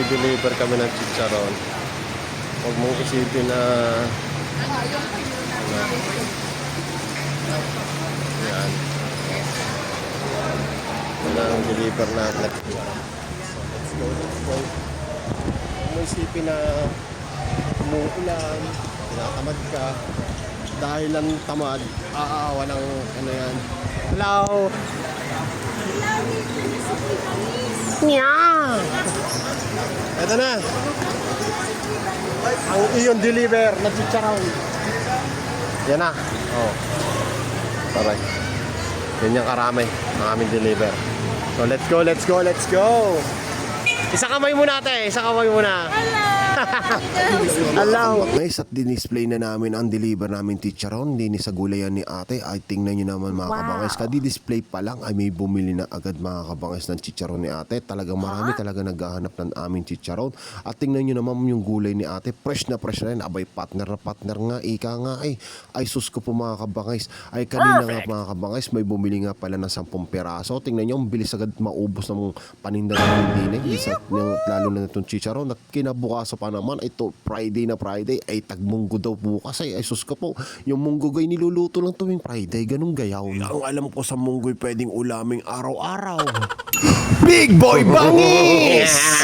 magdi-deliver kami ng chicharon. Huwag mong isipin na... na yan. Wala ang deliver natin. So, let's go, let's go. Huwag mong isipin na umuulan, tinatamad ka. Dahil lang tamad, aawa ng ano yan. Hello! Nya! Ito na. Ang iyon deliver na chicharon. Yan na. Oh. Bye-bye. Yan yung karami ng aming deliver. So let's go, let's go, let's go. Isa kamay muna ate, isa kamay muna. Hello. Guys, at dinisplay na namin ang deliver namin chicharon din sa gulayan ni ate. Ay tingnan nyo naman mga kabangis. Kadi-display pa lang ay may bumili na agad mga kabangis ng chicharon ni ate. Talagang marami talaga naghahanap ng aming chicharon. At tingnan nyo naman yung gulay ni ate. Fresh na fresh na rin. Abay, partner na partner nga. Ika nga ay. Ay sus ko po mga kabangis. Ay kanina nga mga kabangis may bumili nga pala ng 10 peraso. Tingnan nyo, ang bilis agad maubos ng paninda ng dinay. Isa, yung, lalo na itong chicharon. Na kinabukaso pa naman. Ito, Friday na Friday. Ay tagmunggo daw bukas. Ay, ay sus ko po. Yung munggo ay niluluto lang tuwing Friday. Ganun gayaw. Ang alam ko sa munggo'y pwedeng ulaming araw-araw. Big Boy Bangis!